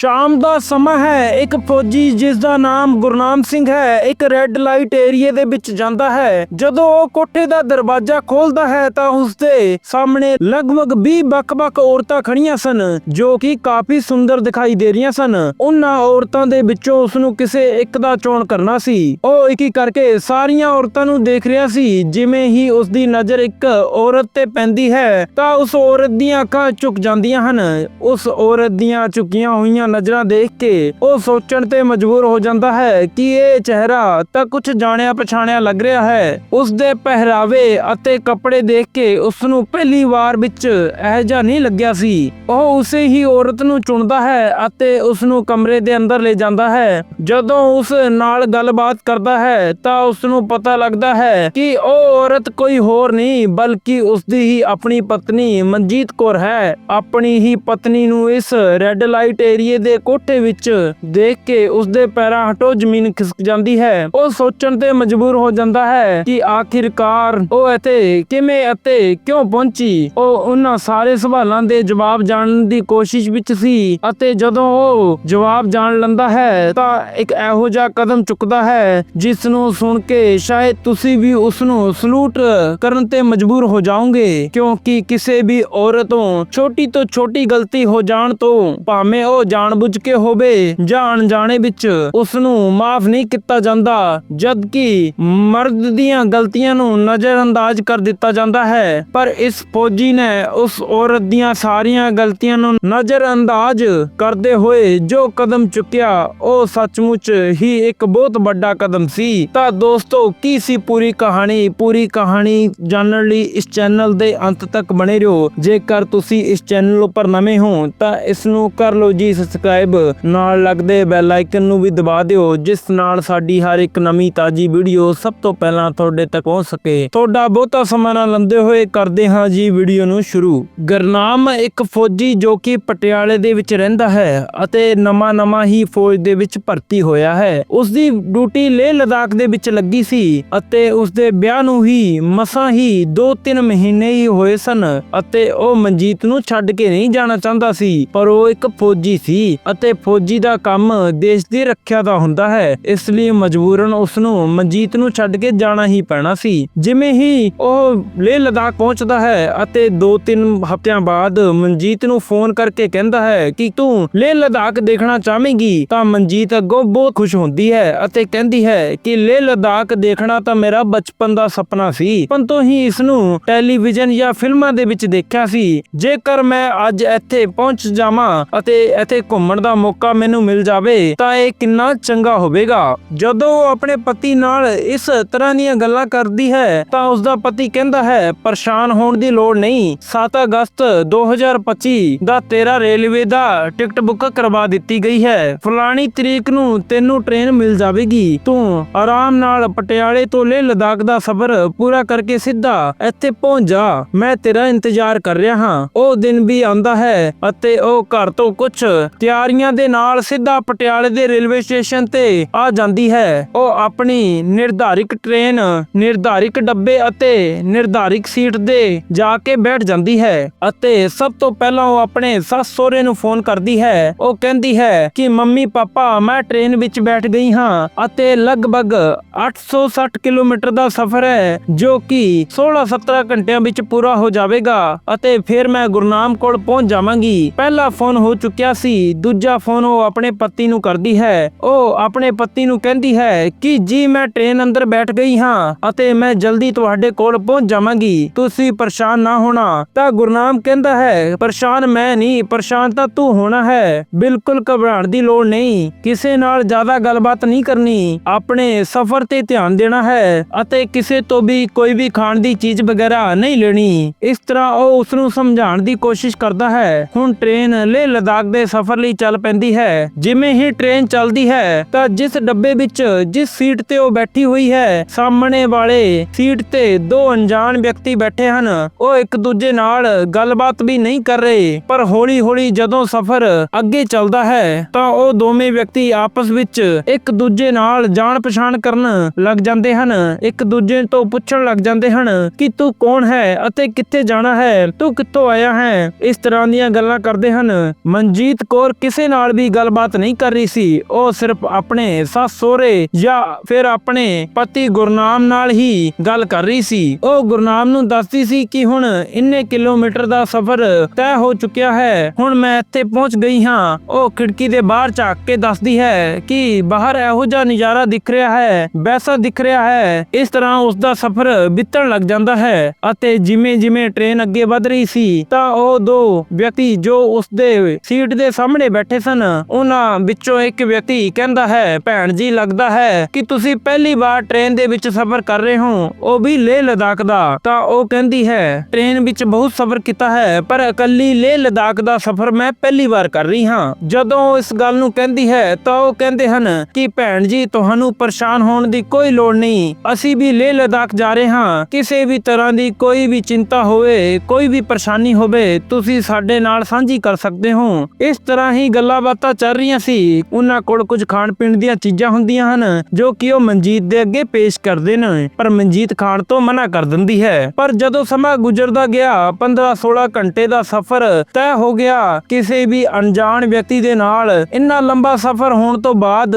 ਸ਼ਾਮ ਦਾ ਸਮਾਂ ਹੈ। ਇੱਕ ਫੌਜੀ ਜਿਸ ਦਾ ਨਾਮ ਗੁਰਨਾਮ ਸਿੰਘ ਹੈ, ਇੱਕ ਰੈੱਡ ਲਾਈਟ ਏਰੀਏ ਦੇ ਵਿੱਚ ਜਾਂਦਾ ਹੈ। ਜਦੋਂ ਉਹ ਕੋਠੇ ਦਾ ਦਰਵਾਜ਼ਾ ਖੋਲਦਾ ਹੈ ਤਾਂ ਉਸਦੇ ਸਾਹਮਣੇ ਲਗਭਗ 20 ਵੱਖ-ਵੱਖ ਔਰਤਾਂ ਖੜੀਆਂ ਸਨ, ਜੋ ਕਿ ਕਾਫੀ ਸੁੰਦਰ ਦਿਖਾਈ ਦੇ ਰਹੀਆਂ ਸਨ। ਉਹਨਾਂ ਔਰਤਾਂ ਦੇ ਵਿੱਚੋਂ ਉਸ ਨੂੰ ਕਿਸੇ ਇੱਕ ਦਾ ਚੋਣ ਕਰਨਾ ਸੀ। ਉਹ ਇੱਕ ਇੱਕ ਕਰਕੇ ਸਾਰੀਆਂ ਔਰਤਾਂ ਨੂੰ ਦੇਖ ਰਿਹਾ ਸੀ। ਜਿਵੇਂ ਹੀ ਉਸ ਦੀ ਨਜ਼ਰ ਇੱਕ ਔਰਤ ਤੇ ਪੈਂਦੀ ਹੈ, ਤਾਂ ਉਸ ਔਰਤ ਦੀਆਂ ਅੱਖਾਂ ਝੁਕ ਜਾਂਦੀਆਂ ਹਨ। ਉਸ ਔਰਤ ਦੀਆਂ ਝੁਕੀਆਂ ਹੋਈਆਂ ਨਜ਼ਰਾਂ ਦੇਖ ਕੇ ਉਹ ਸੋਚਣ ਤੇ ਮਜਬੂਰ ਹੋ ਜਾਂਦਾ ਹੈ ਕਿ ਇਹ ਚਿਹਰਾ ਤਾਂ ਕੁਝ ਜਾਣਿਆ ਪਛਾਣਿਆ ਲੱਗ ਰਿਹਾ ਹੈ। ਉਸ ਦੇ ਪਹਿਰਾਵੇ ਅਤੇ ਕੱਪੜੇ ਦੇਖ ਕੇ ਉਸ ਨੂੰ ਪਹਿਲੀ ਵਾਰ ਵਿੱਚ ਇਹ ਜਿਹਾ ਨਹੀਂ ਲੱਗਿਆ ਸੀ। ਉਹ ਉਸੇ ਹੀ ਔਰਤ ਨੂੰ ਚੁਣਦਾ ਹੈ ਅਤੇ ਉਸ ਨੂੰ ਕਮਰੇ ਦੇ ਅੰਦਰ ਲੈ ਜਾਂਦਾ ਹੈ। ਜਦੋਂ ਉਸ ਨਾਲ ਗੱਲਬਾਤ ਕਰਦਾ ਹੈ ਤਾਂ ਉਸ ਨੂੰ ਪਤਾ ਲੱਗਦਾ ਹੈ ਕਿ ਉਹ ਔਰਤ ਕੋਈ ਹੋਰ ਨਹੀਂ, ਬਲਕਿ ਉਸ ਦੀ ਹੀ ਆਪਣੀ ਪਤਨੀ ਮਨਜੀਤ ਕੌਰ ਹੈ। ਆਪਣੀ ਹੀ ਪਤਨੀ ਨੂੰ ਇਸ ਰੈੱਡ ਲਾਈਟ ਏਰੀਏ ਦੇ ਕੋਠੇ ਵਿੱਚ ਦੇਖ ਕੇ ਉਸ ਦੇ ਪੈਰਾਂ ਹਟੋ ਜ਼ਮੀਨ ਖਿਸਕ ਜਾਂਦੀ ਹੈ। ਉਹ ਸੋਚਣ ਤੇ ਮਜਬੂਰ ਹੋ ਜਾਂਦਾ ਹੈ ਕਿ ਆਖਿਰਕਾਰ ਉਹ ਇੱਥੇ ਕਿਵੇਂ ਅਤੇ ਕਿਉਂ ਪਹੁੰਚੀ। ਉਹ ਉਹਨਾਂ ਸਾਰੇ ਸਵਾਲਾਂ ਦੇ ਜਵਾਬ ਜਾਣਨ ਦੀ ਕੋਸ਼ਿਸ਼ ਵਿੱਚ ਸੀ ਅਤੇ ਜਦੋਂ ਉਹ ਜਵਾਬ ਜਾਣ ਲੈਂਦਾ ਹੈ ਤਾਂ ਇੱਕ ਇਹੋ ਜਿਹਾ ਕਦਮ ਚੁੱਕਦਾ ਹੈ ਜਿਸ ਨੂੰ ਸੁਣ ਕੇ ਸ਼ਾਇਦ ਤੁਸੀਂ ਵੀ ਉਸ ਨੂੰ ਸਲੂਟ ਕਰਨ ਤੇ ਮਜਬੂਰ ਹੋ ਜਾਓਗੇ। ਕਿਉਂਕਿ ਕਿਸੇ ਵੀ ਔਰਤ ਤੋਂ ਛੋਟੀ ਤੋਂ ਛੋਟੀ ਗਲਤੀ ਹੋ ਜਾਣ ਤੋਂ ਭਾਵੇਂ ਉਹ ਜਾਣ ਜਾਣਬੁੱਝ ਕੇ ਹੋਵੇ ਜਾਂ ਅਣਜਾਣੇ ਵਿੱਚ ਉਸ ਨੂੰ ਮਾਫ ਨਹੀਂ ਕੀਤਾ ਜਾਂਦਾ ਜਦ ਕਿ ਮਰਦ ਦੀਆਂ ਗਲਤੀਆਂ ਨੂੰ ਨਜ਼ਰਅੰਦਾਜ਼ ਕਰ ਦਿੱਤਾ ਜਾਂਦਾ ਹੈ। ਪਰ ਇਸ ਫੌਜੀ ਨੇ ਉਸ ਔਰਤ ਦੀਆਂ ਸਾਰੀਆਂ ਗਲਤੀਆਂ ਨੂੰ ਨਜ਼ਰਅੰਦਾਜ਼ ਕਰਦੇ ਹੋਏ ਜੋ ਕਦਮ ਚੁੱਕਿਆ, ਉਹ ਸੱਚਮੁੱਚ ਹੀ ਇੱਕ ਬਹੁਤ ਵੱਡਾ ਕਦਮ ਸੀ। ਤਾਂ ਦੋਸਤੋ, ਕੀ ਸੀ ਪੂਰੀ ਕਹਾਣੀ? ਪੂਰੀ ਕਹਾਣੀ ਜਾਣਨ ਲਈ ਇਸ ਚੈਨਲ ਦੇ ਅੰਤ ਤੱਕ ਬਣੇ ਰਹੋ। ਜੇਕਰ ਤੁਸੀਂ ਇਸ ਚੈਨਲ ਉੱਪਰ ਨਵੇਂ ਹੋ, ਤਾਂ ਇਸ ਨੂੰ ਕਰ ਲਓ ਜੀ ਸਬਸਕ੍ਰਾਈਬ ਨਾਲ ਲੱਗਦੇ ਬੈਲ ਆਈਕਨ ਨੂੰ ਵੀ ਦਬਾ ਦਿਓ, ਜਿਸ ਨਾਲ ਸਾਡੀ ਹਰ ਇੱਕ ਨਵੀਂ ਤਾਜੀ ਵੀਡੀਓ ਸਭ ਤੋਂ ਪਹਿਲਾਂ ਤੁਹਾਡੇ ਤੱਕ ਪਹੁੰਚ ਸਕੇ। ਤੁਹਾਡਾ ਬਹੁਤਾ ਸਮਾਂ ਨਾ ਲੰਦੇ ਹੋਏ ਕਰਦੇ ਹਾਂ ਜੀ ਵੀਡੀਓ ਨੂੰ ਸ਼ੁਰੂ। ਗਰਨਾਮ ਇੱਕ ਫੌਜੀ ਜੋ ਕਿ ਪਟਿਆਲੇ ਦੇ ਵਿੱਚ ਰਹਿੰਦਾ ਹੈ ਅਤੇ ਨਵਾਂ ਨਵਾਂ ਹੀ ਫੌਜ ਦੇ ਵਿੱਚ ਭਰਤੀ ਹੋਇਆ ਹੈ। ਉਸ ਦੀ ਡਿਊਟੀ ਲੇਹ ਲਦਾਖ ਦੇ ਵਿੱਚ ਲੱਗੀ ਸੀ ਅਤੇ ਉਸ ਦੇ ਵਿਆਹ ਨੂੰ ਹੀ ਮਸਾਂ ਹੀ 2-3 ਮਹੀਨੇ ਹੀ ਹੋਏ ਸਨ ਅਤੇ ਉਹ ਮਨਜੀਤ ਨੂੰ ਛੱਡ ਕੇ ਨਹੀਂ ਜਾਣਾ ਚਾਹੁੰਦਾ ਸੀ, ਪਰ ਉਹ ਇੱਕ ਫੌਜੀ ਸੀ। ਅਤੇ ਫੌਜੀ ਦਾ ਕੰਮ ਦੇਸ਼ ਦੀ ਰੱਖਿਆ ਦਾ ਹੁੰਦਾ ਹੈ। ਇਸ ਲਈ ਮਜਬੂਰਨ ਉਸ ਨੂੰ ਮਨਜੀਤ ਨੂੰ ਛੱਡ ਕੇ ਜਾਣਾ ਹੀ ਪੈਣਾ ਸੀ। ਜਿਵੇਂ ਹੀ ਉਹ ਲੇਹ ਲਦਾਖ ਪਹੁੰਚਦਾ ਹੈ ਅਤੇ 2-3 ਹਫ਼ਤਿਆਂ ਬਾਅਦ ਮਨਜੀਤ ਨੂੰ ਫੋਨ ਕਰਕੇ ਕਹਿੰਦਾ ਹੈ ਕਿ ਤੂੰ ਲੇਹ ਲਦਾਖ ਦੇਖਣਾ ਚਾਹਵੇਂਗੀ ਤਾਂ ਮਨਜੀਤ ਅੱਗੋਂ ਬਹੁਤ ਖੁਸ਼ ਹੁੰਦੀ ਹੈ ਅਤੇ ਕਹਿੰਦੀ ਹੈ ਕਿ ਲੇਹ ਲਦਾਖ ਦੇਖਣਾ ਤਾਂ ਮੇਰਾ ਬਚਪਨ ਦਾ ਸੁਪਨਾ ਸੀ ਪੰਤੋਂ ਹੀ ਇਸ ਨੂੰ ਟੈਲੀਵਿਜ਼ਨ ਜਾਂ ਫਿਲਮਾਂ ਦੇ ਵਿੱਚ ਦੇਖਿਆ ਸੀ। ਜੇਕਰ ਮੈਂ ਅੱਜ ਇੱਥੇ ਪਹੁੰਚ ਜਾਵਾਂ ਅਤੇ ਇੱਥੇ ਘੁੰਮਣ ਦਾ ਮੌਕਾ ਮੈਨੂੰ ਮਿਲ ਜਾਵੇ, ਤਾਂ ਇਹ ਕਿੰਨਾ ਚੰਗਾ ਹੋਵੇਗਾ। ਜਦੋਂ ਉਹ ਆਪਣੇ ਪਤੀ ਨਾਲ ਇਸ ਤਰ੍ਹਾਂ ਦੀਆਂ ਗੱਲਾਂ ਕਰਦੀ ਹੈ, ਤਾਂ ਉਸ ਦਾ ਪਤੀ ਕਹਿੰਦਾ ਹੈ, ਪਰੇਸ਼ਾਨ ਹੋਣ ਦੀ ਲੋੜ ਨਹੀਂ। 7 ਅਗਸਤ 2025 ਦਾ ਤੇਰਾ ਰੇਲਵੇ ਦਾ ਟਿਕਟ ਬੁੱਕ ਕਰਵਾ ਦਿੱਤੀ ਗਈ ਹੈ। ਫਲਾਣੀ ਤਰੀਕ ਨੂੰ ਤੈਨੂੰ ਟ੍ਰੇਨ ਮਿਲ ਜਾਵੇਗੀ। ਤੂੰ ਆਰਾਮ ਨਾਲ ਪਟਿਆਲੇ ਤੋਂ ਲੇਹ ਲਦਾਖ ਦਾ ਸਫ਼ਰ ਪੂਰਾ ਕਰਕੇ ਸਿੱਧਾ ਇੱਥੇ ਪਹੁੰਚ ਜਾ। ਮੈਂ ਤੇਰਾ ਇੰਤਜ਼ਾਰ ਕਰ ਰਿਹਾ ਹਾਂ। ਉਹ ਦਿਨ ਵੀ ਆਉਂਦਾ ਹੈ ਅਤੇ ਉਹ ਘਰ ਤੋਂ ਕੁਝ ਤਿਆਰੀਆਂ ਦੇ ਨਾਲ ਸਿੱਧਾ ਪਟਿਆਲੇ ਦੇ ਰੇਲਵੇ ਸਟੇਸ਼ਨ ਤੇ ਆ ਜਾਂਦੀ ਹੈ। ਉਹ ਆਪਣੀ ਨਿਰਧਾਰਿਤ ਟ੍ਰੇਨ, ਨਿਰਧਾਰਿਤ ਡੱਬੇ ਅਤੇ ਨਿਰਧਾਰਿਤ ਸੀਟ ਦੇ ਜਾ ਕੇ ਬੈਠ ਜਾਂਦੀ ਹੈ ਅਤੇ ਸਭ ਤੋਂ ਪਹਿਲਾਂ ਉਹ ਆਪਣੇ ਸੱਸ ਸਹੁਰੇ ਨੂੰ ਫੋਨ ਕਰਦੀ ਹੈ। ਉਹ ਕਹਿੰਦੀ ਹੈ ਕਿ, ਮੰਮੀ, ਪਾਪਾ, ਮੈਂ ਟ੍ਰੇਨ ਵਿੱਚ ਬੈਠ ਗਈ ਹਾਂ ਅਤੇ ਲਗਭਗ 860 ਕਿਲੋਮੀਟਰ ਦਾ ਸਫ਼ਰ ਹੈ, ਜੋ ਕਿ 16-17 ਘੰਟਿਆਂ ਵਿੱਚ ਪੂਰਾ ਹੋ ਜਾਵੇਗਾ ਅਤੇ ਫਿਰ ਮੈਂ ਗੁਰਨਾਮ ਕੋਲ ਪਹੁੰਚ ਜਾਵਾਂਗੀ। ਪਹਿਲਾ ਫੋਨ ਹੋ ਚੁੱਕਿਆ ਸੀ ਦੂਜਾ ਫੋਨ ਉਹ ਆਪਣੇ ਪਤੀ ਨੂੰ ਕਰਦੀ ਹੈ। ਉਹ ਆਪਣੇ ਪਤੀ ਨੂੰ ਕਹਿੰਦੀ ਹੈ ਕਿ ਜੀ ਮੈਂ ਟ੍ਰੇਨ ਅੰਦਰ ਬੈਠ ਗਈ ਹਾਂ ਅਤੇ ਮੈਂ ਜਲਦੀ ਤੁਹਾਡੇ ਕੋਲ ਪਹੁੰਚ ਜਾਵਾਂਗੀ। ਤੁਸੀਂ ਪਰੇਸ਼ਾਨ ਨਾ ਹੋਣਾ। ਤਾਂ ਗੁਰਨਾਮ ਕਹਿੰਦਾ ਹੈ, ਪਰੇਸ਼ਾਨ ਮੈਂ ਨਹੀਂ, ਪਰੇਸ਼ਾਨ ਤਾਂ ਤੂੰ ਹੋਣਾ ਹੈ। ਬਿਲਕੁਲ ਘਬਰਾਉਣ ਦੀ ਲੋੜ ਨਹੀਂ। ਕਿਸੇ ਨਾਲ ਜ਼ਿਆਦਾ ਗੱਲਬਾਤ ਨਹੀਂ ਕਰਨੀ। ਆਪਣੇ ਸਫ਼ਰ ਤੇ ਧਿਆਨ ਦੇਣਾ ਹੈ ਅਤੇ ਕਿਸੇ ਤੋਂ ਵੀ ਕੋਈ ਵੀ ਖਾਣ ਦੀ ਚੀਜ਼ ਵਗੈਰਾ ਨਹੀਂ ਲੈਣੀ। ਇਸ ਤਰ੍ਹਾਂ ਉਹ ਉਸ ਨੂੰ ਸਮਝਾਉਣ ਦੀ ਕੋਸ਼ਿਸ਼ ਕਰਦਾ ਹੈ। ਹੁਣ ਟ੍ਰੇਨ ਲੇਹ ਲਦਾਖ ਦੇ ਸਫ਼ਰ ਲਈ ਚੱਲ ਪੈਂਦੀ ਹੈ। ਜਿਵੇਂ ਹੀ ਟ੍ਰੇਨ ਚੱਲਦੀ ਹੈ, ਤਾਂ ਜਿਸ ਡੱਬੇ ਵਿੱਚ ਜਿਸ ਸੀਟ ਤੇ ਉਹ ਬੈਠੀ ਹੋਈ ਹੈ, ਸਾਹਮਣੇ ਵਾਲੇ ਸੀਟ ਤੇ ਦੋ ਅਣਜਾਣ ਵਿਅਕਤੀ ਬੈਠੇ ਹਨ। ਉਹ ਇੱਕ ਦੂਜੇ ਨਾਲ ਗੱਲਬਾਤ ਵੀ ਨਹੀਂ ਕਰ ਰਹੇ, ਪਰ ਹੌਲੀ-ਹੌਲੀ ਜਦੋਂ ਸਫ਼ਰ ਅੱਗੇ ਚੱਲਦਾ ਹੈ, ਤਾਂ ਉਹ ਦੋਵੇਂ ਵਿਅਕਤੀ ਆਪਸ ਵਿੱਚ ਇੱਕ ਦੂਜੇ ਨਾਲ ਜਾਣ ਪਛਾਣ ਕਰਨ ਲੱਗ ਜਾਂਦੇ ਹਨ। ਇੱਕ ਦੂਜੇ ਤੋਂ ਪੁੱਛਣ ਲੱਗ ਜਾਂਦੇ ਹਨ ਕਿ ਤੂੰ ਕੌਣ ਹੈ ਅਤੇ ਕਿੱਥੇ ਜਾਣਾ ਹੈ, ਤੂੰ ਕਿੱਥੋਂ ਆਇਆ ਹੈ। ਇਸ ਤਰ੍ਹਾਂ ਦੀਆਂ ਗੱਲਾਂ ਕਰਦੇ ਹਨ। ਮਨਜੀਤ ਕੌਰ ਕੌਰ ਕਿਸੇ ਨਾਲ ਵੀ ਗੱਲਬਾਤ ਨਹੀਂ ਕਰ ਰਹੀ ਸੀ। ਉਹ ਸਿਰਫ ਆਪਣੇ ਸੱਸ, ਸਹੁਰੇ ਜਾਂ ਫਿਰ ਆਪਣੇ ਪਤੀ ਗੁਰਨਾਮ ਨਾਲ ਹੀ ਗੱਲ ਕਰ ਰਹੀ ਸੀ। ਉਹ ਗੁਰਨਾਮ ਨੂੰ ਦੱਸਦੀ ਸੀ ਕਿ ਹੁਣ ਇੰਨੇ ਕਿਲੋਮੀਟਰ ਦਾ ਸਫ਼ਰ ਤੈਅ ਹੋ ਚੁੱਕਿਆ ਹੈ। ਹੁਣ ਮੈਂ ਇੱਥੇ ਪਹੁੰਚ ਗਈ ਹਾਂ। ਉਹ ਖਿੜਕੀ ਦੇ ਬਾਹਰ ਝਾਕ ਕੇ ਦੱਸਦੀ ਹੈ ਕਿ ਬਾਹਰ ਇਹੋ ਜਿਹਾ ਨਜ਼ਾਰਾ ਦਿਖ ਰਿਹਾ ਹੈ, ਵੈਸਾ ਦਿਖ ਰਿਹਾ ਹੈ। ਇਸ ਤਰ੍ਹਾਂ ਉਸ ਦਾ ਸਫ਼ਰ ਬਿਤਣ ਲੱਗ ਜਾਂਦਾ ਹੈ ਅਤੇ ਜਿਵੇਂ ਜਿਵੇਂ ਟ੍ਰੇਨ ਅੱਗੇ ਵਧ ਰਹੀ ਸੀ, ਤਾਂ ਉਹ ਦੋ ਵਿਅਕਤੀ ਜੋ ਉਸ ਦੇ ਸੀਟ ਦੇ ਸਾਹਮਣੇ ਬੈਠੇ ਸਨ। ਉਹਨਾਂ ਵਿੱਚੋਂ ਇੱਕ ਵਿਅਕਤੀ ਕਹਿੰਦਾ ਹੈ, ਭੈਣ ਜੀ, ਲੱਗਦਾ ਹੈ ਕਿ ਤੁਸੀਂ ਪਹਿਲੀ ਵਾਰ ਟ੍ਰੇਨ ਦੇ ਵਿੱਚ ਸਫ਼ਰ ਕਰ ਰਹੇ ਹੋ। ਉਹ ਵੀ ਲੇਹ ਲਦਾਖ ਦਾ। ਤਾਂ ਉਹ ਕਹਿੰਦੀ ਹੈ, ਟ੍ਰੇਨ ਵਿੱਚ ਬਹੁਤ ਸਫ਼ਰ ਕੀਤਾ ਹੈ, ਪਰ ਇਕੱਲੀ ਲੇਹ ਲਦਾਖ ਦਾ ਸਫ਼ਰ ਮੈਂ ਪਹਿਲੀ ਵਾਰ ਕਰ ਰਹੀ ਹਾਂ। ਜਦੋਂ ਇਸ ਗੱਲ ਨੂੰ ਕਹਿੰਦੀ ਹੈ, ਤਾਂ ਉਹ ਕਹਿੰਦੇ ਹਨ ਕਿ, ਭੈਣ ਜੀ, ਤੁਹਾਨੂੰ ਪਰੇਸ਼ਾਨ ਹੋਣ ਦੀ ਕੋਈ ਲੋੜ ਨਹੀਂ। ਅਸੀਂ ਵੀ ਲੇਹ ਲਦਾਖ ਜਾ ਰਹੇ ਹਾਂ। ਕਿਸੇ ਵੀ ਤਰ੍ਹਾਂ ਦੀ ਕੋਈ ਵੀ ਚਿੰਤਾ ਹੋਵੇ, ਕੋਈ ਵੀ ਪਰੇਸ਼ਾਨੀ ਹੋਵੇ, ਤੁਸੀਂ ਸਾਡੇ ਨਾਲ ਸਾਂਝੀ ਕਰ ਸਕਦੇ ਹੋ। ਇਸ ਤਰ੍ਹਾਂ ਹੀ ਗੱਲਾਂ ਬਾਤਾਂ ਚੱਲ ਰਹੀਆਂ ਸੀ। ਉਹਨਾਂ ਕੋਲ ਕੁਝ ਖਾਣ ਪੀਣ ਦੀਆਂ ਚੀਜ਼ਾਂ ਹੁੰਦੀਆਂ ਹਨ, ਜੋ ਕਿ ਉਹ ਮਨਜੀਤ ਦੇ ਅੱਗੇ ਪੇਸ਼ ਕਰਦੇ ਨੇ। ਪਰ ਮਨਜੀਤ ਖਾਣ ਤੋਂ ਮਨਾ ਕਰ ਦਿੰਦੀ ਹੈ। ਪਰ ਜਦੋਂ ਸਮਾਂ ਗੁਜ਼ਰਦਾ ਗਿਆ 15-16 ਘੰਟੇ ਦਾ ਸਫ਼ਰ ਤੈਅ ਹੋ ਗਿਆ, ਕਿਸੇ ਵੀ ਅਣਜਾਣ ਵਿਅਕਤੀ ਦੇ ਨਾਲ ਇੰਨਾ ਲੰਬਾ ਸਫ਼ਰ ਹੋਣ ਤੋਂ ਬਾਅਦ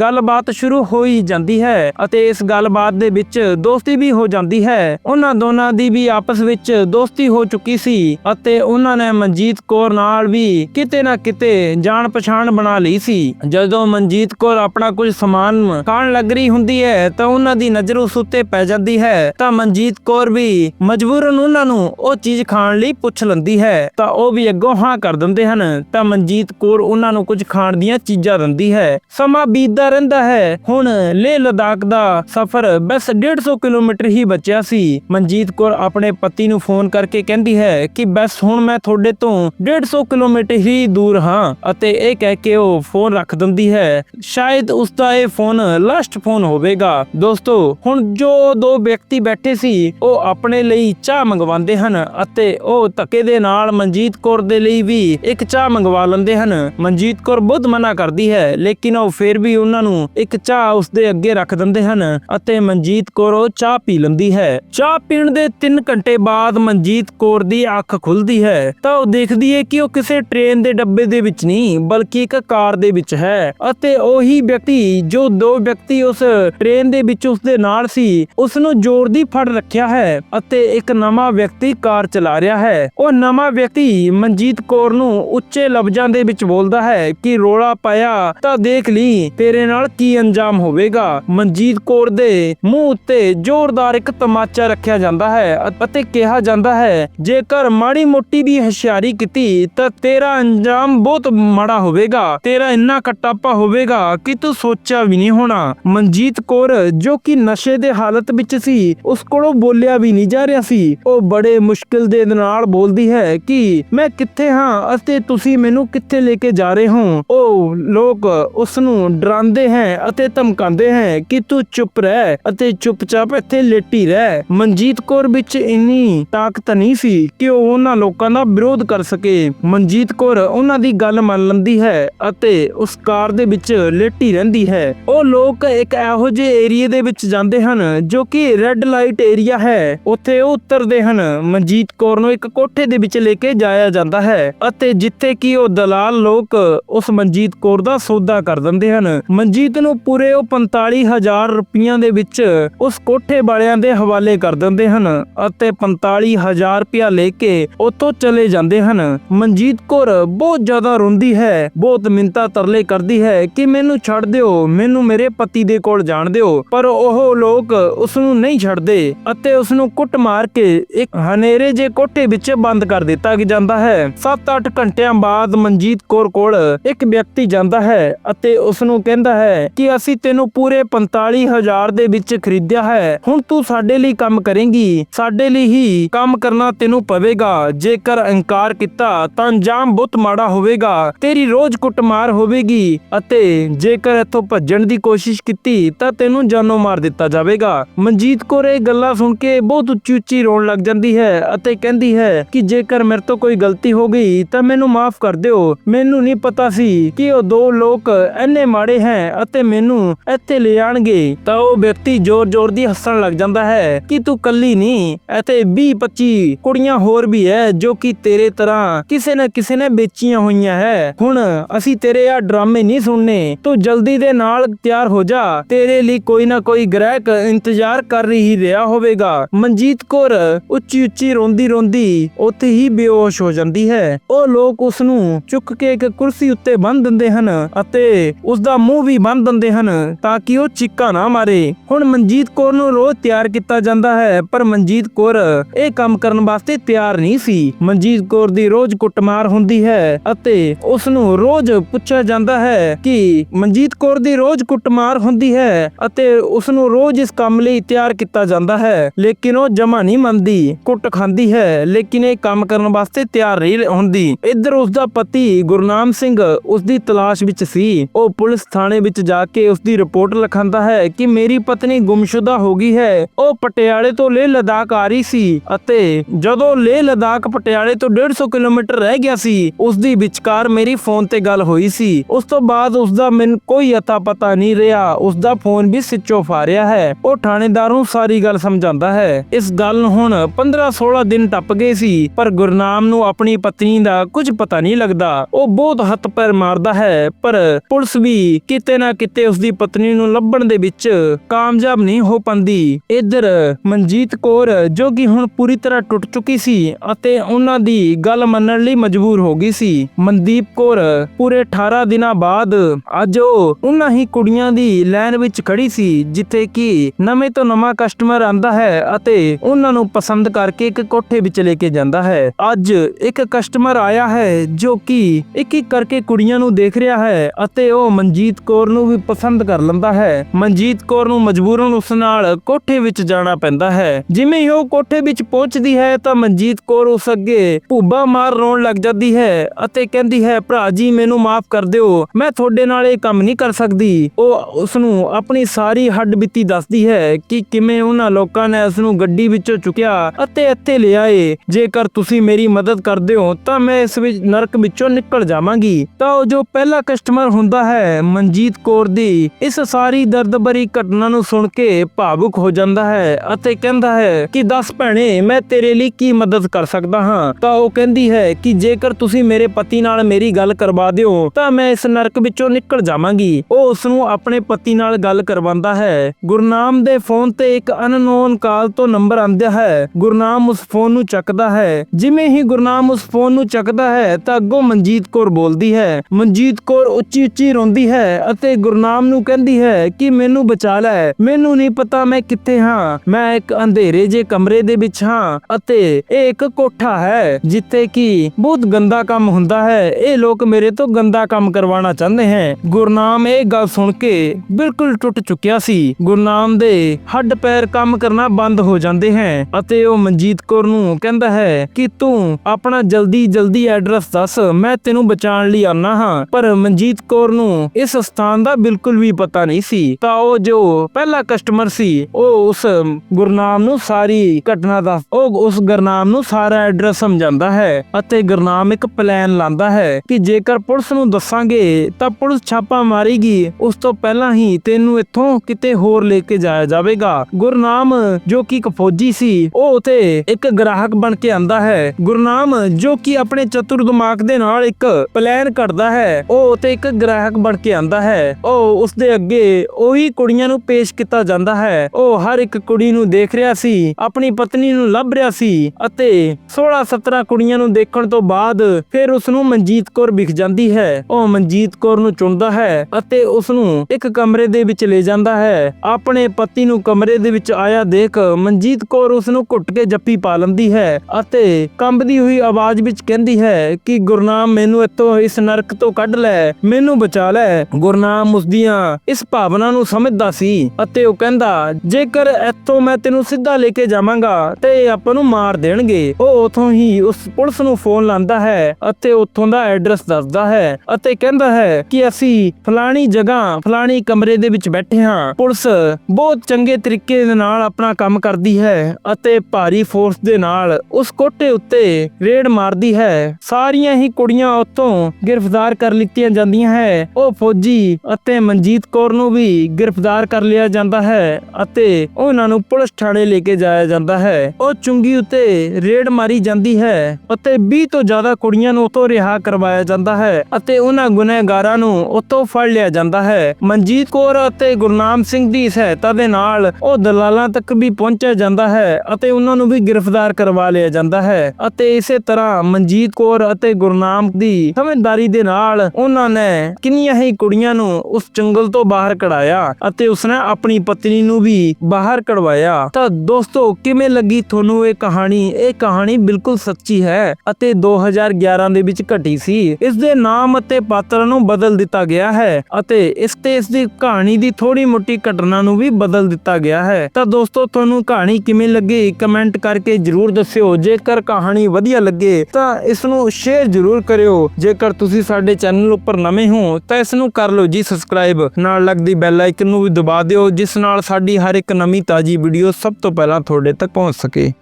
ਗੱਲਬਾਤ ਸ਼ੁਰੂ ਹੋ ਹੀ ਜਾਂਦੀ ਹੈ ਅਤੇ ਇਸ ਗੱਲਬਾਤ ਦੇ ਵਿੱਚ ਦੋਸਤੀ ਵੀ ਹੋ ਜਾਂਦੀ ਹੈ। ਉਹਨਾਂ ਦੋਨਾਂ ਦੀ ਵੀ ਆਪਸ ਵਿੱਚ ਦੋਸਤੀ ਹੋ ਚੁੱਕੀ ਸੀ ਅਤੇ ਉਹਨਾਂ ਨੇ ਮਨਜੀਤ ਕੌਰ ਨਾਲ ਵੀ ਕਿਤੇ ਨਾ ਕਿਤੇ ਜਾਣ ਪਛਾਣ ਬਣਾ ਲਈ ਸੀ। ਜਦੋਂ ਮਨਜੀਤ ਕੌਰ ਆਪਣਾ ਕੁਝ ਸਮਾਨ ਖਾਣ ਲੱਗ ਰਹੀ ਹੁੰਦੀ ਹੈ ਤਾਂ ਉਹਨਾਂ ਦੀ ਨਜ਼ਰ ਉਸ ਉੱਤੇ ਪੈ ਜਾਂਦੀ ਹੈ। ਤਾਂ ਮਨਜੀਤ ਕੌਰ ਵੀ ਮਜਬੂਰਨ ਉਹਨਾਂ ਨੂੰ ਉਹ ਚੀਜ਼ ਖਾਣ ਲਈ ਪੁੱਛ ਲੈਂਦੀ ਹੈ। ਤਾਂ ਉਹ ਵੀ ਅੱਗੋਂ ਹਾਂ ਕਰ ਦਿੰਦੇ ਹਨ। ਤਾਂ ਮਨਜੀਤ ਕੌਰ ਉਹਨਾਂ ਨੂੰ ਕੁਝ ਖਾਣ ਦੀਆਂ ਚੀਜ਼ਾਂ ਦਿੰਦੀ ਹੈ। ਸਮਾਂ ਬੀਤਦਾ ਰਹਿੰਦਾ ਹੈ। ਹੁਣ ਲੇਹ ਲਦਾਖ ਦਾ ਸਫ਼ਰ ਬਸ 150 ਕਿਲੋਮੀਟਰ ਹੀ ਬਚਿਆ ਸੀ। ਮਨਜੀਤ ਕੌਰ ਆਪਣੇ ਪਤੀ ਨੂੰ ਫੋਨ ਕਰਕੇ ਕਹਿੰਦੀ ਹੈ ਕਿ ਬਸ ਹੁਣ ਮੈਂ ਤੁਹਾਡੇ ਤੋਂ 150 ਕਿਲੋਮੀਟਰ ਹੀ ਦੂਰ ਹਾਂ। ਹਾਂ, ਅਤੇ ਇਹ ਕਹਿ ਕੇ ਉਹ ਫੋਨ ਰੱਖ ਦਿੰਦੀ ਹੈ। ਸ਼ਾਇਦ ਉਸ ਦਾ ਇਹ ਫੋਨ ਲਾਸਟ ਫੋਨ ਹੋਵੇਗਾ। ਦੋਸਤੋ, ਹੁਣ ਜੋ ਦੋ ਵਿਅਕਤੀ ਬੈਠੇ ਸੀ, ਉਹ ਆਪਣੇ ਲਈ ਚਾਹ ਮੰਗਵਾਉਂਦੇ ਹਨ ਅਤੇ ਉਹ ਧੱਕੇ ਦੇ ਨਾਲ ਮਨਜੀਤ ਕੌਰ ਦੇ ਲਈ ਵੀ ਇੱਕ ਚਾਹ ਮੰਗਵਾ ਲੈਂਦੇ ਹਨ। ਮਨਜੀਤ ਕੌਰ ਬਹੁਤ ਮਨਾ ਕਰਦੀ ਹੈ, ਲੇਕਿਨ ਉਹ ਫਿਰ ਵੀ ਉਹਨਾਂ ਨੂੰ ਇੱਕ ਚਾਹ ਉਸ ਦੇ ਅੱਗੇ ਰੱਖ ਦਿੰਦੇ ਹਨ ਅਤੇ ਮਨਜੀਤ ਕੌਰ ਉਹ ਚਾਹ ਪੀ ਲੈਂਦੀ ਹੈ। ਚਾਹ ਪੀਣ ਦੇ 3 ਘੰਟੇ ਬਾਅਦ ਮਨਜੀਤ ਕੌਰ ਦੀ ਅੱਖ ਖੁੱਲਦੀ ਹੈ, ਤਾਂ ਉਹ ਦੇਖਦੀ ਹੈ ਕਿ ਉਹ ਕਿਸੇ ਟ੍ਰੇਨ ਦੇ ਡੱਬੇ ਦੇ ਵਿੱਚ ਨਹੀਂ, ਬਲਕਿ ਇੱਕ ਕਾਰ ਦੇ ਵਿੱਚ ਹੈ। ਅਤੇ ਉਹੀ ਵਿਅਕਤੀ ਜੋ ਦੋ ਵਿਅਕਤੀ ਉਸ ਟ੍ਰੇਨ ਦੇ ਵਿੱਚ ਉਸ ਦੇ ਨਾਲ ਸੀ ਉਸ ਨੂੰ ਜ਼ੋਰ ਦੀ ਫੜ ਰੱਖਿਆ ਹੈ ਅਤੇ ਇੱਕ ਨਵਾਂ ਵਿਅਕਤੀ ਕਾਰ ਚਲਾ ਰਿਹਾ ਹੈ। ਉਹ ਨਵਾਂ ਵਿਅਕਤੀ ਮਨਜੀਤ ਕੌਰ ਨੂੰ ਉੱਚੇ ਲਫ਼ਜ਼ਾਂ ਦੇ ਵਿੱਚ ਬੋਲਦਾ ਹੈ ਕਿ ਰੋਲਾ ਪਾਇਆ ਤਾਂ ਦੇਖ ਲਈ, ਤੇਰੇ ਨਾਲ ਕੀ ਅੰਜਾਮ ਹੋਵੇਗਾ। ਮਨਜੀਤ ਕੌਰ ਦੇ ਮੂੰਹ ਉੱਤੇ ਜ਼ੋਰਦਾਰ ਇੱਕ ਤਮਾਚਾ ਰੱਖਿਆ ਜਾਂਦਾ ਹੈ ਅਤੇ ਕਿਹਾ ਜਾਂਦਾ ਹੈ, ਜੇਕਰ ਮਾੜੀ ਮੋਟੀ ਵੀ ਹੁਸ਼ਿਆਰੀ ਕੀਤੀ ਤਾਂ ਤੇਰਾ ਅੰਜਾਮ ਬਹੁਤ ਮਾੜਾ ਹੋਵੇਗਾ, ਤੇਰਾ ਇੰਨਾ ਕਟਾਪਾ ਹੋਵੇਗਾ ਕਿ ਤੂੰ ਸੋਚਿਆ ਵੀ ਨਹੀਂ ਹੋਣਾ। ਮਨਜੀਤ ਕੌਰ, ਜੋ ਕਿ ਨਸ਼ੇ ਦੇ ਹਾਲਤ ਵਿੱਚ ਸੀ, ਉਸ ਕੋਲੋਂ ਬੋਲਿਆ ਵੀ ਨਹੀਂ ਜਾ ਰਿਹਾ ਸੀ। ਉਹ ਬੜੇ ਮੁਸ਼ਕਿਲ ਦੇ ਨਾਲ ਬੋਲਦੀ ਹੈ ਕਿ, ਮੈਂ ਕਿੱਥੇ ਹਾਂ ਅਤੇ ਤੁਸੀਂ ਮੈਨੂੰ ਕਿੱਥੇ ਲੈ ਕੇ ਜਾ ਰਹੇ ਹੋ? ਉਹ ਲੋਕ ਉਸ ਨੂੰ ਡਰਾਉਂਦੇ ਹੈ ਅਤੇ ਧਮਕਾਉਂਦੇ ਹੈ ਕਿ ਤੂੰ ਚੁੱਪ ਰਹਿ ਅਤੇ ਚੁੱਪਚਾਪ ਇੱਥੇ ਲੇਟੀ ਰਹਿ। ਮਨਜੀਤ ਕੌਰ ਵਿੱਚ ਇੰਨੀ ਤਾਕਤ ਨਹੀਂ ਸੀ ਕਿ ਉਹ ਉਹਨਾਂ ਲੋਕਾਂ ਦਾ ਵਿਰੋਧ ਕਰ ਸਕੇ। ਮਨਜੀਤ ਕੌਰ ਉਹਨਾਂ ਦੀ ਗੱਲ ਮੰਨ ਲੈਂਦੀ ਹੈ ਅਤੇ ਉਸ ਕਾਰ ਦੇ ਵਿੱਚ ਲੇਟੀ ਰਹਿੰਦੀ ਹੈ। ਉਹ ਲੋਕ ਇੱਕ ਇਹੋ ਜਿਹੇ ਏਰੀਏ ਦੇ ਵਿੱਚ ਜਾਂਦੇ ਹਨ ਜੋ ਕਿ ਰੈੱਡ ਲਾਈਟ ਏਰੀਆ ਹੈ। ਉੱਥੇ ਉਹ ਉਤਰਦੇ ਹਨ। ਮਨਜੀਤ ਕੌਰ ਨੂੰ ਇੱਕ ਕੋਠੇ ਦੇ ਵਿੱਚ ਲੈ ਕੇ ਜਾਇਆ ਜਾਂਦਾ ਹੈ ਅਤੇ ਜਿੱਥੇ ਕਿ ਉਹ ਦਲਾਲ ਲੋਕ ਉਸ ਮਨਜੀਤ ਕੌਰ ਦਾ ਸੌਦਾ ਕਰ ਦਿੰਦੇ ਹਨ। ਮਨਜੀਤ ਨੂੰ ਪੂਰੇ ਉਹ 45000 ਰੁਪਈਆਂ ਦੇ ਵਿੱਚ ਉਸ ਕੋਠੇ ਵਾਲਿਆਂ ਦੇ ਹਵਾਲੇ ਕਰ ਦਿੰਦੇ ਹਨ ਅਤੇ 45000 ਰੁਪਇਆ ਲੈ ਕੇ ਉੱਥੋਂ ਚਲੇ ਜਾਂਦੇ ਹਨ। ਮਨਜੀਤ ਕੌਰ ਬਹੁਤ ਜ਼ਿਆਦਾ ਰੋਂਦੀ ਹੈ, ਬਹੁਤ ਮਿੰਤਾ ਤਰਲੇ ਕਰਦੀ ਹੈ ਕਿ ਮੈਨੂੰ ਛੱਡ ਦਿਓ, ਮੈਨੂੰ ਮੇਰੇ ਪਤੀ ਦੇ ਕੋਲ ਜਾਣ ਦਿਓ। ਪਰ ਉਹ ਲੋਕ ਉਸ ਨੂੰ ਨਹੀਂ ਛੱਡਦੇ ਅਤੇ ਉਸ ਨੂੰ ਕੁੱਟ ਮਾਰ ਕੇ ਇੱਕ ਹਨੇਰੇ ਜੇ ਕੋਠੇ ਵਿੱਚ ਬੰਦ ਕਰ ਦਿੱਤਾ ਜਾਂਦਾ ਹੈ। 7-8 ਘੰਟਿਆਂ ਬਾਅਦ ਮਨਜੀਤ ਕੌਰ ਕੋਲ ਇੱਕ ਵਿਅਕਤੀ ਜਾਂਦਾ ਹੈ ਅਤੇ ਉਸ ਨੂੰ ਕਹਿੰਦਾ ਹੈ ਕਿ ਅਸੀਂ ਤੈਨੂੰ ਪੂਰੇ 45000 ਦੇ ਵਿੱਚ ਖਰੀਦਿਆ ਹੈ, ਹੁਣ ਤੂੰ ਸਾਡੇ ਲਈ ਕੰਮ ਕਰੇਂਗੀ, ਸਾਡੇ ਲਈ ਹੀ ਕੰਮ ਕਰਨਾ ਤੈਨੂੰ ਪਵੇਗਾ, ਜੇਕਰ ਇਨਕਾਰ ਕੀਤਾ ਤਾਂ ਅੰਜਾਮ ਬਹੁਤ ਮਾੜਾ ਹੋਵੇਗਾ। ਤੇਰੀ ਰੋਜ਼ ਕੁੱਟਮਾਰ ਹੋਵੇਗੀ ਅਤੇ ਜੇਕਰ ਇੱਥੋਂ ਭੱਜਣ ਦੀ ਕੋਸ਼ਿਸ਼ ਕੀਤੀ ਤਾਂ ਤੈਨੂੰ ਜਾਨੋਂ ਮਾਰ ਦਿੱਤਾ ਜਾਵੇਗਾ। ਮਨਜੀਤ ਕੌਰ ਇਹ ਗੱਲਾਂ ਸੁਣ ਕੇ ਬਹੁਤ ਉੱਚੀ ਉੱਚੀ ਰੋਣ ਲੱਗ ਜਾਂਦੀ ਹੈ ਅਤੇ ਕਹਿੰਦੀ ਹੈ ਕਿ ਜੇਕਰ ਮੇਰੇ ਤੋਂ ਕੋਈ ਗਲਤੀ ਹੋ ਗਈ ਤਾਂ ਮੈਨੂੰ ਮਾਫ ਕਰ ਦਿਓ। ਮੈਨੂੰ ਨਹੀਂ ਪਤਾ ਸੀ ਕਿ ਉਹ ਦੋ ਲੋਕ ਐਨੇ ਮਾੜੇ ਹੈ ਅਤੇ ਮੈਨੂੰ ਇੱਥੇ ਲੈ ਆਣਗੇ। ਤਾਂ ਉਹ ਵਿਅਕਤੀ ਜ਼ੋਰ-ਜ਼ੋਰ ਦੀ ਹੱਸਣ ਲੱਗ ਜਾਂਦਾ ਹੈ ਕਿ ਤੂੰ ਕੱਲੀ ਨਹੀਂ ਇੱਥੇ 20-25 ਕੁੜੀਆਂ ਹੋਰ ਵੀ ਹੈ ਜੋ ਕਿ ਤੇਰੇ ਤਰ੍ਹਾਂ ਕਿਸੇ ਨਾ ਕਿਸੇ ਨੇ ਵੇਚੀਆਂ ਹੋਈਆਂ ਹੋਈਆਂ ਹੈ। ਹੁਣ ਅਸੀਂ ਤੇਰੇ ਆ ਡਰਾਮੇ ਨਹੀਂ ਸੁਣਨੇ। ਤੂੰ ਜਲਦੀ ਦੇ ਨਾਲ ਤਿਆਰ ਹੋ ਜਾ। ਤੇਰੇ ਲਈ ਕੋਈ ਨਾ ਕੋਈ ਗ੍ਰਾਹਕ ਇੰਤਜ਼ਾਰ ਕਰ ਰਹੀ ਰਿਹਾ ਹੋਵੇਗਾ। ਮਨਜੀਤ ਕੌਰ ਉੱਚੀ ਉੱਚੀ ਰੋਂਦੀ ਰੋਂਦੀ ਉੱਥੇ ਹੀ ਬੇਹੋਸ਼ ਹੋ ਜਾਂਦੀ ਹੈ। ਉਹ ਲੋਕ ਉਸ ਨੂੰ ਚੁੱਕ ਕੇ ਇੱਕ ਕੁਰਸੀ ਉੱਤੇ ਬੰਨ ਦਿੰਦੇ ਹਨ ਅਤੇ ਉਸ ਦਾ ਮੂੰਹ ਵੀ ਬੰਨ ਦਿੰਦੇ ਹਨ ਤਾਂ ਕਿ ਉਹ ਚੀਕਾਂ ਨਾ ਮਾਰੇ। ਹੁਣ ਮਨਜੀਤ ਕੌਰ ਨੂੰ ਰੋਜ਼ ਤਿਆਰ ਕੀਤਾ ਜਾਂਦਾ ਹੈ, ਪਰ ਮਨਜੀਤ ਕੌਰ ਇਹ ਕੰਮ ਕਰਨ ਵਾਸਤੇ ਤਿਆਰ ਨਹੀਂ ਸੀ। ਮਨਜੀਤ ਕੌਰ ਦੀ ਰੋਜ਼ ਕੁੱਟਮਾਰ ਹੁੰਦੀ ਹੈ ਅਤੇ ਉਸ ਨੂੰ ਰੋਜ਼ ਪੁੱਛਿਆ ਜਾਂਦਾ ਹੈ ਕਿ ਮਨਜੀਤ ਕੌਰ ਦੀ ਰੋਜ਼ ਕੁੱਟਮਾਰ ਹੁੰਦੀ ਹੈ ਅਤੇ ਉਸ ਨੂੰ ਰੋਜ਼ ਇਸ ਕੰਮ ਲਈ ਤਿਆਰ ਕੀਤਾ ਜਾਂਦਾ ਹੈ। ਲੇਕਿਨ ਉਹ ਜਮਾ ਨਹੀਂ ਮੰਨਦੀ, ਕੁੱਟ ਖਾਂਦੀ ਹੈ, ਲੇਕਿਨ ਇਹ ਕੰਮ ਕਰਨ ਵਾਸਤੇ ਤਿਆਰ ਨਹੀਂ ਹੁੰਦੀ। ਇੱਧਰ ਉਸ ਦਾ ਪਤੀ ਗੁਰਨਾਮ ਸਿੰਘ ਉਸ ਦੀ ਤਲਾਸ਼ ਵਿੱਚ ਸੀ। ਉਹ ਪੁਲਿਸ ਥਾਣੇ ਵਿੱਚ ਜਾ ਕੇ ਉਸ ਦੀ ਰਿਪੋਰਟ ਲਿਖਾਉਂਦਾ ਹੈ ਕਿ ਮੇਰੀ ਪਤਨੀ ਗੁੰਮਸ਼ੁਦਾ ਹੋ ਗਈ ਹੈ। ਉਹ ਪਟਿਆਲੇ ਤੋਂ ਲੇਹ ਲਦਾਖ ਆ ਰਹੀ ਸੀ ਅਤੇ ਜਦੋਂ ਲੇਹ ਲਦਾਖ ਪਟਿਆਲੇ ਤੋਂ 150 ਕਿਲੋਮੀਟਰ ਰਹਿ ਗਿਆ ਸੀ ਉਸ ਦੀ ਵਿਚਕਾਰ ਮੇਰੀ ਫੋਨ ਤੇ ਗੱਲ ਹੋਈ ਸੀ। ਉਸ ਤੋਂ ਬਾਅਦ ਉਸ ਦਾ ਮੈਨੂੰ ਕੋਈ ਅਤਾ ਪਤਾ ਨਹੀਂ ਰਿਹਾ। ਉਸ ਦਾ ਫੋਨ ਵੀ ਸਵਿਚ ਆਫ ਆ ਰਿਹਾ ਹੈ। ਉਹ ਥਾਣੇਦਾਰ ਨੂੰ ਸਾਰੀ ਗੱਲ ਸਮਝਾਉਂਦਾ ਹੈ। ਇਸ ਗੱਲ ਨੂੰ ਹੁਣ 15-16 ਦਿਨ ਟੱਪ ਗਏ ਸੀ, ਪਰ ਗੁਰਨਾਮ ਨੂੰ ਆਪਣੀ ਪਤਨੀ ਦਾ ਕੁਝ ਪਤਾ ਨਹੀਂ ਲੱਗਦਾ। ਉਹ ਬਹੁਤ ਹੱਥ ਪੈਰ ਮਾਰਦਾ ਹੈ, ਪਰ ਪੁਲਿਸ ਵੀ ਕਿਤੇ ਨਾ ਕਿਤੇ ਉਸ ਦੀ ਪਤਨੀ ਨੂੰ ਲੱਭਣ ਦੇ ਵਿੱਚ ਕਾਮਯਾਬ ਨਹੀਂ ਹੋ ਪੰਦੀ ਇਧਰ ਮਨਜੀਤ ਕੌਰ, ਜੋ ਕਿ ਹੁਣ ਪੂਰੀ ਤਰ੍ਹਾਂ ਟੁੱਟ ਚੁੱਕੀ ਸੀ ਅਤੇ ਉਹਨਾਂ ਦੀ ਗੱਲ ਮੰਨਣ ਲਈ ਮਜਬੂਰ ਹੋ ਗਈ ਸੀ। ਮਨਦੀਪ ਕੌਰ ਪੂਰੇ 18 ਦਿਨਾਂ ਬਾਅਦ ਅੱਜ ਉਹ ਉਹਨਾਂ ਹੀ ਕੁੜੀਆਂ ਦੀ ਲਾਈਨ ਵਿੱਚ ਖੜੀ ਸੀ, ਜਿੱਥੇ ਕਿ ਨਵੇਂ ਤੋਂ ਨਵਾਂ ਕਸਟਮਰ ਆਂਦਾ ਹੈ ਅਤੇ ਉਹਨਾਂ ਨੂੰ ਪਸੰਦ ਕਰਕੇ ਇੱਕ ਕੋਠੇ ਵਿੱਚ ਲੈ ਕੇ ਜਾਂਦਾ ਹੈ। ਅੱਜ ਇੱਕ ਕਸਟਮਰ ਆਇਆ ਹੈ ਜੋ ਕਿ ਇੱਕ ਇੱਕ ਕਰਕੇ ਕੁੜੀਆਂ ਨੂੰ ਦੇਖ ਰਿਹਾ ਹੈ ਅਤੇ ਉਹ ਮਨਜੀਤ ਕੌਰ ਨੂੰ ਵੀ ਪਸੰਦ ਕਰ ਲੈਂਦਾ ਹੈ। ਮਨਜੀਤ ਕੌਰ ਨੂੰ ਮਜਬੂਰਨ ਉਸ ਨਾਲ ਕੋਠੇ ਵਿੱਚ ਜਾਣਾ ਪੈਂਦਾ ਹੈ। ਜਿਵੇਂ ਹੀ ਉਹ ਕੋਠੇ ਵਿੱਚ ਪਹੁੰਚਦੀ ਹੈ ਤਾਂ ਮਨਜੀਤ ਕੌਰ ਉਸ ਅੱਗੇ ਭੁੱਬਾ ਮਾਰ ਰੋਣ ਲੱਗ ਜਾਂਦੀ ਹੈ ਅਤੇ ਕਹਿੰਦੀ ਹੈ, ਭਰਾ ਜੀ, ਮੈਨੂੰ ਮਾਫ ਕਰ ਦਿਓ। ਮੈਂ ਤੁਹਾਡੇ ਨਾਲ ਇਹ ਕੰਮ ਨਹੀਂ ਕਰ ਸਕਦੀ। ਉਹ ਉਸ ਨੂੰ ਆਪਣੀ ਸਾਰੀ ਹੱਡ ਦੱਸਦੀ ਹੈ ਕਿ ਕਿਵੇਂ ਉਹਨਾਂ ਲੋਕਾਂ ਨੇ ਉਸ ਨੂੰ ਗੱਡੀ ਵਿੱਚੋਂ ਚੁੱਕਿਆ ਅਤੇ ਇੱਥੇ ਲਿਆਏ ਜੇਕਰ ਤੁਸੀਂ ਮੇਰੀ ਮਦਦ ਕਰਦੇ ਹੋ ਤਾਂ ਮੈਂ ਇਸ ਵਿੱਚ ਨਰਕ ਵਿੱਚੋਂ ਨਿਕਲ ਜਾਵਾਂਗੀ। ਤਾਂ ਉਹ ਜੋ ਪਹਿਲਾ ਕਸਟਮਰ ਹੁੰਦਾ ਹੈ, ਮਨਜੀਤ ਕੌਰ ਦੀ, ਇਸ ਸਾਰੀ ਦਰਦ ਭਰੀ ਘਟਨਾ ਨੂੰ ਸੁਣ ਕੇ ਭਾਵੁਕ ਹੋ ਜਾਂਦਾ ਹੈ ਅਤੇ ਕਹਿੰਦਾ ਹੈ ਕਿ, ਦੱਸ ਭੈਣੇ, ਮੈਂ ਤੇਰੇ ਲਈ ਕੀ ਮਦਦ ਕਰ ਸਕਦਾ ਹਾਂ? ਤਾਂ ਉਹ ਕਹਿੰਦੀ ਹੈ ਕਿ, ਜੇਕਰ ਤੁਸੀਂ ਮੇਰੇ ਪਤੀ ਨਾਲ ਮੇਰੀ ਗੱਲ ਕਰਵਾ ਦਿਓ, ਤਾਂ ਮੈਂ ਇਸ ਨਰਕ ਵਿੱਚੋਂ ਨਿਕਲ ਜਾਵਾਂਗੀ। ਉਹ ਉਸ ਨੂੰ ਆਪਣੇ ਪਤੀ ਨਾਲ ਗੱਲ ਕਰਵਾਉਂਦਾ ਹੈ। ਗੁਰਨਾਮ ਦੇ ਫੋਨ ਤੇ ਇੱਕ ਅਨਨੋਨ ਕਾਲ ਤੋਂ ਨੰਬਰ ਆਂਦਾ ਹੈ। ਗੁਰਨਾਮ ਉਸ ਫੋਨ ਨੂੰ ਚੱਕਦਾ ਹੈ। ਜਿਵੇਂ ਹੀ ਗੁਰਨਾਮ ਉਸ ਫੋਨ ਨੂੰ ਚੱਕਦਾ ਹੈ, ਤਾਂ ਅੱਗੋਂ ਮਨਜੀਤ ਕੌਰ ਬੋਲਦੀ ਹੈ। ਮਨਜੀਤ ਕੌਰ ਉੱਚੀ ਉੱਚੀ ਰੋਂਦੀ ਹੈ ਅਤੇ ਗੁਰਨਾਮ ਨੂੰ ਕਹਿੰਦੀ ਹੈ ਕਿ ਮੈਨੂੰ ਬਚਾ ਲੈ। ਮੈਨੂੰ ਨਹੀਂ ਪਤਾ ਮੈਂ ਕਿੱਥੇ ਹਾਂ। ਮੈਂ ਇੱਕ ਅੰਧੇਰੇ ਜੇ ਕਮਰੇ ਦੇ ਵਿੱਚ ਹਾਂ ਅਤੇ ਇਹ ਇੱਕ ਕੋਠਾ ਹੈ, ਜਿੱਥੇ ਕਿ ਬਹੁਤ ਗੰਦਾ ਕੰਮ ਹੁੰਦਾ ਹੈ। ਇਹ ਲੋਕ ਮੇਰੇ ਤੋਂ ਗੰਦਾ ਕੰਮ ਕਰਵਾਉਣਾ ਚਾਹੁੰਦੇ ਹੈ। ਗੁਰਨਾਮ ਇਹ ਗੱਲ ਸੁਣ ਕੇ ਬਿਲਕੁਲ ਟੁੱਟ ਚੁੱਕਿਆ ਸੀ। ਗੁਰਨਾਮ ਦੇ ਹੱਡ ਪੈਰ ਕੰਮ ਕਰਨਾ ਬੰਦ ਹੋ ਜਾਂਦੇ ਹੈ ਅਤੇ ਉਹ ਮਨਜੀਤ ਕੌਰ ਨੂੰ ਕਹਿੰਦਾ ਹੈ ਕਿ ਤੂੰ ਆਪਣਾ ਜਲਦੀ ਜਲਦੀ ਐਡਰੈਸ ਦੱਸ, ਮੈਂ ਤੈਨੂੰ ਬਚਾਉਣ ਲਈ ਆਨਾ ਹਾਂ। ਪਰ ਮਨਜੀਤ ਕੌਰ ਨੂੰ ਇਸ ਸਥਾਨ ਦਾ ਬਿਲਕੁਲ ਵੀ ਪਤਾ ਨਹੀਂ ਸੀ। ਤਾਂ ਉਹ ਜੋ ਪਹਿਲਾ ਕਸਟਮਰ ਸੀ, ਉਹ ਉਸ ਗੁਰਨਾਮ ਨੂੰ ਸਾਰੀ ਘਟਨਾ ਦਾ, ਉਹ ਉਸ ਗੁਰਨਾਮ ਨੂੰ ਸਾਰਾ ਐਡਰੈਸ ਸਮਝਾਉਂਦਾ ਹੈ ਅਤੇ ਗੁਰਨਾਮ ਇੱਕ ਪਲਾਨ ਲਾਂਦਾ ਹੈ ਕਿ ਜੇਕਰ ਪੁਲਿਸ ਨੂੰ ਦੱਸਾਂਗੇ ਤਾਂ ਪੁਲਿਸ ਛਾਪਾ ਮਾਰੇਗੀ, ਉਸ ਤੋਂ ਪਹਿਲਾਂ ਹੀ ਤੈਨੂੰ ਇੱਥੋਂ ਕਿਤੇ ਹੋਰ ਲੈ ਕੇ ਜਾਇਆ ਜਾਵੇਗਾ। ਗੁਰਨਾਮ, ਜੋ ਕਿ ਇੱਕ ਫੌਜੀ ਸੀ, ਉਹ ਉਥੇ ਇੱਕ ਗ੍ਰਾਹਕ ਬਣ ਕੇ ਆਂਦਾ ਹੈ। ਗੁਰਨਾਮ, ਜੋ ਕਿ ਆਪਣੇ ਚਤੁਰ ਦਿਮਾਗ ਦੇ ਨਾਲ ਇੱਕ ਪਲਾਨ ਕਰਦਾ ਹੈ, ਉਹ ਉਤੇ ਇੱਕ ਗ੍ਰਾਹਕ ਬਣ ਕੇ ਆਂਦਾ ਹੈ। ਉਹ ਉਸ ਦੇ ਅੱਗੇ ਉਹੀ ਕੁੜੀਆਂ ਨੂੰ ਪੇਸ਼ ਕੀਤਾ ਜਾਂਦਾ ਹੈ। ਉਹ ਹਰ ਇੱਕ ਕੁੜੀ ਨੂੰ ਦੇਖ ਰਿਹਾ ਸੀ, ਆਪਣੀ ਪਤਨੀ ਨੂੰ ਲੱਭ ਰਿਹਾ ਸੀ ਅਤੇ 16 17 ਕੁੜੀਆਂ ਨੂੰ ਦੇਖਣ ਤੋਂ ਬਾਅਦ ਫਿਰ ਉਸ ਨੂੰ ਮਨਜੀਤ ਕੌਰ ਵਿਖ ਜਾਂਦੀ ਹੈ। ਉਹ ਮਨਜੀਤ ਕੌਰ ਨੂੰ ਚੁਣਦਾ ਹੈ ਅਤੇ ਉਸ ਨੂੰ ਇੱਕ ਕਮਰੇ ਦੇ ਵਿੱਚ ਲੈ ਜਾਂਦਾ ਹੈ। ਆਪਣੇ ਪਤੀ ਨੂੰ ਕਮਰੇ ਦੇ ਵਿੱਚ ਆਇਆ ਦੇਖ ਮਨਜੀਤ ਕੌਰ ਉਸ ਨੂੰ ਘੁੱਟ ਕੇ ਜੱਫੀ ਪਾ ਲੈਂਦੀ ਹੈ ਅਤੇ ਕੰਬਦੀ ਹੋਈ ਆਵਾਜ਼ ਵਿੱਚ ਕਹਿੰਦੀ ਹੈ ਕਿ, ਗੁਰਨਾਮ, ਮੈਨੂੰ ਇੱਥੋਂ ਇਸ ਨਰਕ ਤੋਂ ਕੱਢ ਲੈ, ਮੈਨੂੰ ਬਚਾ ਲੈ। ਗੁਰਨਾਮ ਉਸ ਦੀਆਂ ਇਸ ਭਾਵਨਾ ਨੂੰ ਸਮਝਦਾ ਸੀ ਅਤੇ ਉਹ ਕਹਿੰਦਾ, ਜੇਕਰ ਇੱਥੋਂ ਮੈਂ ਤੈਨੂੰ ਸਿੱਧਾ ਲੈ ਕੇ ਜਾਵਾਂਗਾ ਤੇ ਇਹ ਆਪਾਂ ਨੂੰ ਮਾਰ ਦੇਣਗੇ। ਉਹ ਉਥੋਂ ਹੀ ਉਸ ਪੁਲਿਸ ਨੂੰ ਫੋਨ ਲਾਉਂਦਾ ਹੈ ਅਤੇ ਉੱਥੋਂ ਦਾ ਐਡਰੈਸ ਦੱਸਦਾ ਹੈ ਅਤੇ ਕਹਿੰਦਾ ਹੈ ਕਿ ਅਸੀਂ ਫਲਾਣੀ ਜਗ੍ਹਾ, ਫਲਾਣੀ ਕਮਰੇ ਦੇ ਵਿੱਚ ਬੈਠੇ ਹਾਂ। ਪੁਲਿਸ ਬਹੁਤ ਚੰਗੇ ਤਰੀਕੇ ਦੇ ਨਾਲ ਆਪਣਾ ਕੰਮ ਕਰਦੀ ਹੈ ਅਤੇ ਭਾਰੀ ਫੋਰਸ ਦੇ ਨਾਲ ਉਸ ਕੋਟੇ ਉੱਤੇ ਰੇਡ ਮਾਰਦੀ ਹੈ। ਸਾਰੀਆਂ ਹੀ ਕੁੜੀਆਂ ਉੱਥੋਂ ਗ੍ਰਿਫਤਾਰ ਕਰ ਲਿੱਤੀਆਂ ਜਾਂਦੀਆਂ ਹੈ। ਉਹ ਫੌਜੀ ਅਤੇ ਮਨਜੀਤ ਕੌਰ ਨੂੰ ਵੀ ਗ੍ਰਿਫਤਾਰ ਕਰ ਲਿਆ ਜਾਂਦਾ ਹੈ ਅਤੇ ਉਹਨਾਂ ਨੂੰ ਪੁਲਿਸ ਥਾਣੇ ਲੈ ਕੇ ਜਾਇਆ ਜਾਂਦਾ ਹੈ। ਉਹ ਚੁੰਗੀ ਉੱਤੇ ਰੇਡ ਮਾਰੀ ਜਾਂਦੀ ਹੈ ਅਤੇ 20 ਤੋਂ ਜ਼ਿਆਦਾ ਕੁੜੀਆਂ ਨੂੰ ਉੱਥੋਂ ਰਿਹਾ ਰਿਹਾ ਕਰਵਾਇਆ ਜਾਂਦਾ ਹੈ ਅਤੇ ਉਹਨਾਂ ਗੁਨਹਗਾਰਾਂ ਨੂੰ ਉੱਥੋਂ ਫੜ ਲਿਆ ਜਾਂਦਾ ਹੈ। ਮਨਜੀਤ ਕੌਰ ਅਤੇ ਗੁਰਨਾਮ ਸਿੰਘ ਦੀ ਸਹਾਇਤਾ ਦੇ ਨਾਲ ਉਹ ਦਲਾਲਾਂ ਤੱਕ ਵੀ ਪਹੁੰਚਿਆ ਜਾਂਦਾ ਹੈ ਅਤੇ ਉਹਨਾਂ ਨੂੰ ਵੀ ਗ੍ਰਿਫਤਾਰ ਕਰਵਾ ਲਿਆ ਜਾਂਦਾ ਹੈ ਅਤੇ ਇਸੇ ਤਰ੍ਹਾਂ ਮਨਜੀਤ ਕੌਰ ਅਤੇ ਗੁਰਨਾਮ ਦੀ ਸਮਝਦਾਰੀ ਦੇ ਨਾਲ ਉਹਨਾਂ ਨੇ ਕਿੰਨੀਆਂ ਹੀ ਕੁੜੀਆਂ ਨੂੰ ਉਸ ਜੰਗਲ ਤੋਂ ਬਾਹਰ ਕਢਾਇਆ ਅਤੇ ਉਸਨੇ ਆਪਣੀ ਪਤਨੀ ਨੂੰ ਵੀ ਬਾਹਰ ਕਢਵਾਇਆ। ਤਾਂ ਦੋਸਤੋ, ਕਿਵੇਂ ਲੱਗੀ ਤੁਹਾਨੂੰ ਇਹ ਕਹਾਣੀ? ਇਹ ਕਹਾਣੀ ਬਿਲਕੁਲ ਸੱਚੀ ਹੈ ਅਤੇ 2011 ਦੇ ਵਿੱਚ ਘਟੀ ਸੀ। ਇਸ ਦੇ ਨਾਮ ਅਤੇ ਪਾਤਰਾਂ ਨੂੰ ਬਦਲ ਦਿੱਤਾ ਗਿਆ ਹੈ ਅਤੇ ਇਸ ਤੇ ਇਸ ਦੀ ਕਹਾਣੀ ਦੀ ਥੋੜੀ ਮੋਟੀ ਘਟਨਾ ਨੂੰ ਵੀ ਬਦਲ ਦਿੱਤਾ ਗਿਆ ਹੈ। ਤਾਂ ਦੋਸਤੋ, ਤੁਹਾਨੂੰ ਕਹਾਣੀ ਕਿਵੇਂ ਲੱਗੀ? ਕਮੈਂਟ ਕਰਕੇ ਜਰੂਰ ਦੱਸਿਓ। ਜੇਕਰ ਕਹਾਣੀ ਵਧੀਆ ਲੱਗੇ, ਤਾਂ ਇਸ ਨੂੰ ਸ਼ੇਅਰ ਜਰੂਰ ਕਰਿਓ। ਜੇਕਰ ਤੁਸੀਂ ਸਾਡੇ ਚੈਨਲ ਉੱਪਰ ਨਵੇਂ ਹੋ, ਤਾਂ ਇਸ ਨੂੰ ਕਰ ਲਓ ਜੀ ਸਬਸਕ੍ਰਾਈਬ ਨਾਲ ਲੱਗਦੀ ਬੈਲ ਆਈਕਨ ਨੂੰ ਵੀ ਦਬਾ ਦਿਓ, ਜਿਸ ਨਾਲ ਸਾਡੀ ਹਰ ਇੱਕ ਨਵੀਂ ਤਾਜੀ ਵੀਡੀਓ ਸਭ ਤੋਂ ਪਹਿਲਾਂ ਤੁਹਾਡੇ ਤੱਕ ਪਹੁੰਚ ਸਕੇ।